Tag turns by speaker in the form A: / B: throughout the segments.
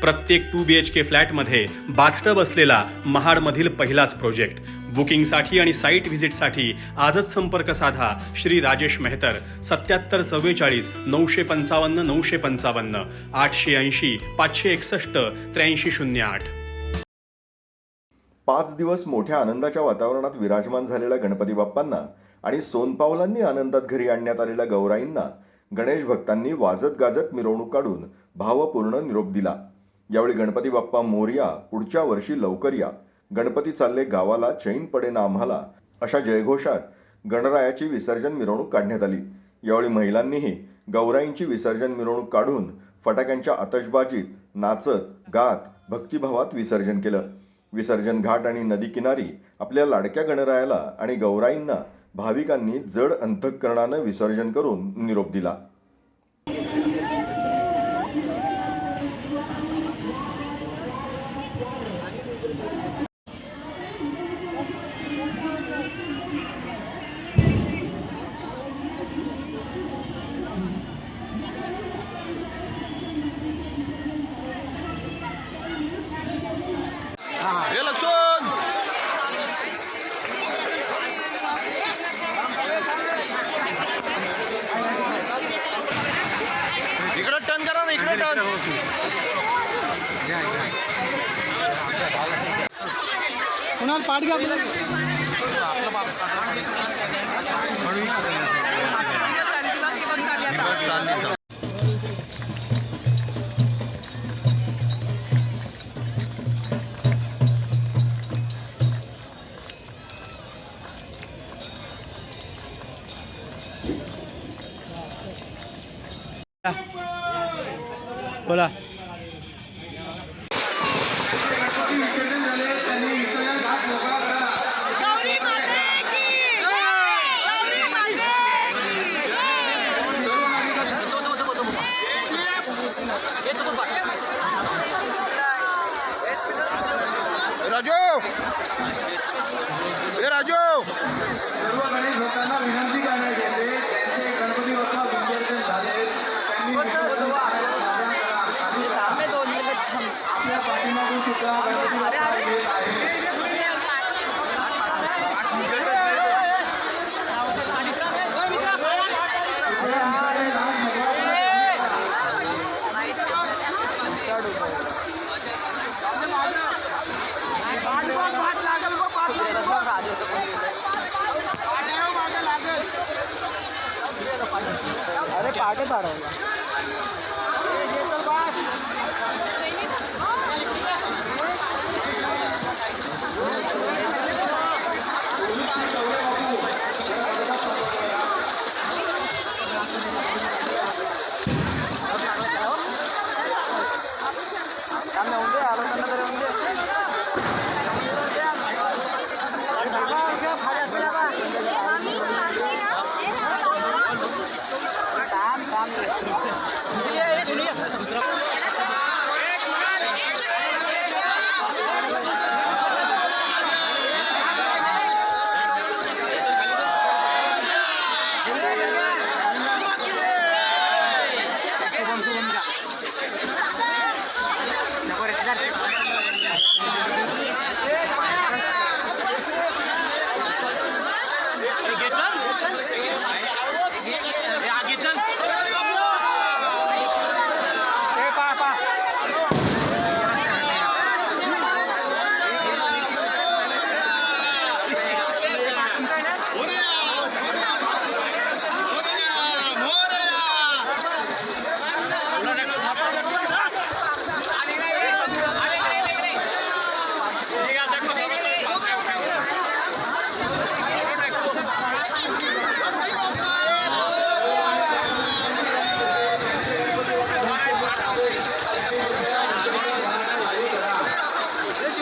A: प्रत्येक to B H के फ्लॅटमध्ये bathtub असलेला महाडमधील पहिलाच प्रोजेक्ट. बुकिंगसाठी आणि साईट व्हिजिटसाठी आजच संपर्क साधा श्री राजेश मेहतर. सत्याहत्तर चव्वेचाळीस नऊशे पंचावन्न नऊशे पंचावन्न आठशे ऐंशी पाचशे एकसष्ट त्र्याऐंशी शून्य आठ.
B: पाच दिवस मोठ्या आनंदाच्या वातावरणात विराजमान झालेल्या गणपती बाप्पांना आणि सोनपावलांनी आनंदात घरी आणण्यात आलेल्या गौराईंना गणेश भक्तांनी वाजत गाजत मिरवणूक काढून भावपूर्ण निरोप दिला. यावेळी गणपती बाप्पा मोरया पुढच्या वर्षी लवकर या. गणपती चालले गावाला चैन पडेना आम्हाला अशा जयघोषात गणरायाची विसर्जन मिरवणूक काढण्यात आली. यावेळी महिलांनीही गौराईंची विसर्जन मिरवणूक काढून फटाक्यांच्या आतषबाजीत नाचत गात भक्तिभावात विसर्जन केलं. विसर्जन घाट आणि नदी किनारी आपल्या लाडक्या गणरायाला आणि गौराईंना भाविकांनी जड अंतःकरणानं विसर्जन करून निरोप दिला.
C: ওনার পাট Yeah. बोला.
D: राजू!
E: पाटे पाडवला काम Os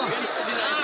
E: Come on.